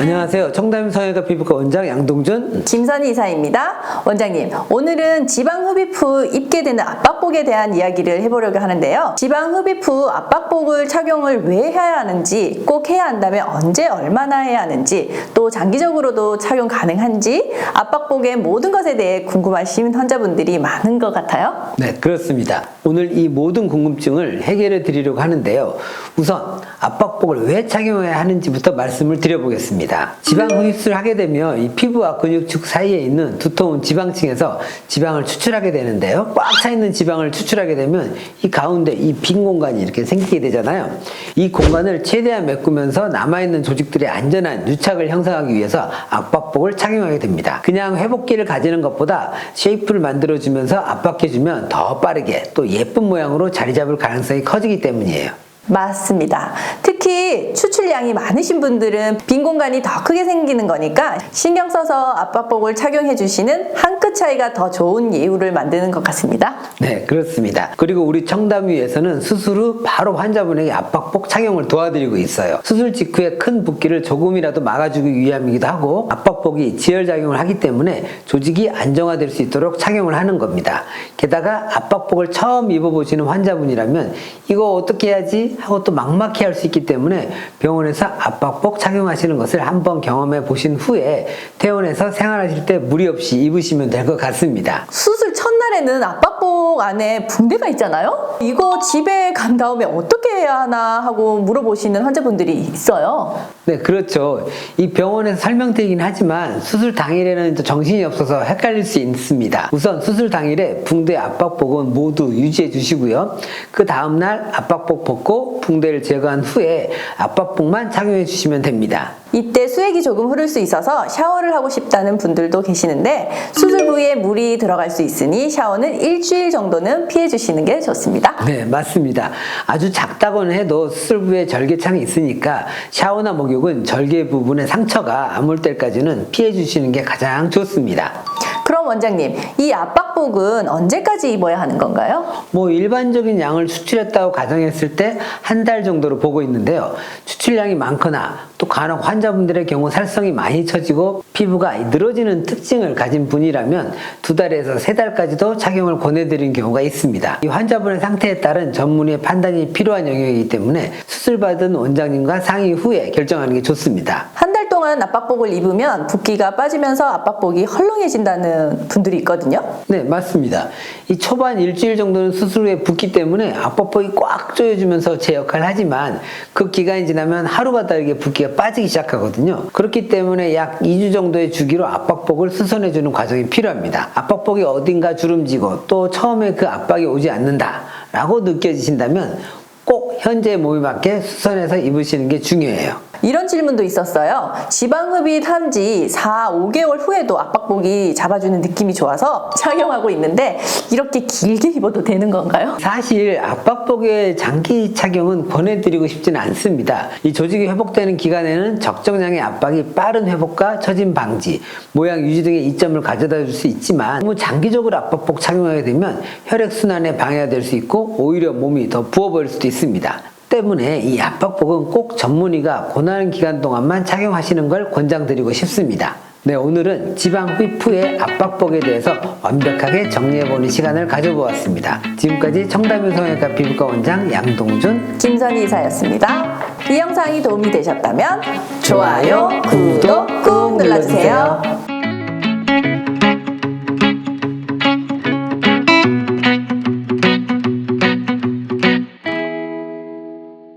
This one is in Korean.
안녕하세요. 청담 성형외과 피부과 원장 양동준. 김선희 이사입니다. 원장님, 오늘은 지방 흡입 후 입게 되는 압박복에 대한 이야기를 해보려고 하는데요. 지방 흡입 후 압박복을 착용을 왜 해야 하는지, 꼭 해야 한다면 언제 얼마나 해야 하는지, 또 장기적으로도 착용 가능한지, 압박복의 모든 것에 대해 궁금하신 환자분들이 많은 것 같아요. 네, 그렇습니다. 오늘 이 모든 궁금증을 해결해 드리려고 하는데요. 우선 압박복을 왜 착용해야 하는지부터 말씀을 드려보겠습니다. 지방 흡입술을 하게 되면 이 피부와 근육축 사이에 있는 두터운 지방층에서 지방을 추출하게 되는데요. 꽉 차 있는 지방을 추출하게 되면 이 가운데 이 빈 공간이 이렇게 생기게 되잖아요. 이 공간을 최대한 메꾸면서 남아있는 조직들의 안전한 유착을 형성하기 위해서 압박복을 착용하게 됩니다. 그냥 회복기를 가지는 것보다 쉐이프를 만들어주면서 압박해주면 더 빠르게 또 예쁜 모양으로 자리 잡을 가능성이 커지기 때문이에요. 맞습니다. 특히 추출량이 많으신 분들은 빈 공간이 더 크게 생기는 거니까 신경 써서 압박복을 착용해 주시는 한 끗 차이가 더 좋은 예우를 만드는 것 같습니다. 네, 그렇습니다. 그리고 우리 청담위에서는 수술 후 바로 환자분에게 압박복 착용을 도와드리고 있어요. 수술 직후에 큰 붓기를 조금이라도 막아주기 위함이기도 하고 압박복이 지혈작용을 하기 때문에 조직이 안정화될 수 있도록 착용을 하는 겁니다. 게다가 압박복을 처음 입어보시는 환자분이라면 이거 어떻게 해야지 하고 또 막막해 할 수 있기 때문에 병원에서 압박복 착용하시는 것을 한번 경험해 보신 후에 퇴원해서 생활하실 때 무리 없이 입으시면 될 것 같습니다. 수술 첫날에는 압박복 안에 붕대가 있잖아요? 이거 집에 간 다음에 어떻게 해야 하나 하고 물어보시는 환자분들이 있어요. 네, 그렇죠. 이 병원에서 설명드리긴 하지만 수술 당일에는 또 정신이 없어서 헷갈릴 수 있습니다. 우선 수술 당일에 붕대 압박복은 모두 유지해 주시고요. 그 다음날 압박복 벗고 붕대를 제거한 후에 압박복만 착용해 주시면 됩니다. 이때 수액이 조금 흐를 수 있어서 샤워를 하고 싶다는 분들도 계시는데 수술 부위에 물이 들어갈 수 있으니 샤워는 일주일 정도는 피해 주시는 게 좋습니다. 네, 맞습니다. 아주 작다고는 해도 수술부에 절개창이 있으니까 샤워나 목욕은 절개 부분의 상처가 아물 때까지는 피해 주시는 게 가장 좋습니다. 그럼 원장님, 이 압박복은 언제까지 입어야 하는 건가요? 뭐 일반적인 양을 추출했다고 가정했을 때 한 달 정도로 보고 있는데요. 추출량이 많거나 또 간혹 환자분들의 경우 살성이 많이 처지고 피부가 늘어지는 특징을 가진 분이라면 두 달에서 세 달까지도 착용을 권해드리는 경우가 있습니다. 이 환자분의 상태에 따른 전문의의 판단이 필요한 영역이기 때문에 수술받은 원장님과 상의 후에 결정하는 게 좋습니다. 한 달 동안 압박복을 입으면 붓기가 빠지면서 압박복이 헐렁해진다는 분들이 있거든요. 네, 맞습니다. 이 초반 일주일 정도는 후에 붓기 때문에 압박복이 꽉 조여주면서 제 역할을 하지만 그 기간이 지나면 하루가 다르게 붓기가 빠지기 시작하거든요. 그렇기 때문에 약 2주 정도의 주기로 압박복을 수선해주는 과정이 필요합니다. 압박복이 어딘가 주름지고 또 처음에 그 압박이 오지 않는다 라고 느껴지신다면 꼭 현재 몸에 맞게 수선해서 입으시는 게 중요해요. 이런 질문도 있었어요. 지방흡입 한 지 4, 5개월 후에도 압박복이 잡아주는 느낌이 좋아서 착용하고 있는데 이렇게 길게 입어도 되는 건가요? 사실 압박복의 장기 착용은 권해드리고 싶지는 않습니다. 이 조직이 회복되는 기간에는 적정량의 압박이 빠른 회복과 처짐 방지, 모양 유지 등의 이점을 가져다 줄 수 있지만 너무 장기적으로 압박복 착용하게 되면 혈액순환에 방해가 될 수 있고 오히려 몸이 더 부어버릴 수도 있습니다. 때문에 이 압박복은 꼭 전문의가 고난한 기간 동안만 착용하시는 걸 권장드리고 싶습니다. 네, 오늘은 지방 흡입 후의 압박복에 대해서 완벽하게 정리해보는 시간을 가져보았습니다. 지금까지 청담유 성형외과 피부과 원장 양동준 김선희 이사였습니다. 이 영상이 도움이 되셨다면 좋아요, 구독 꾹 눌러주세요.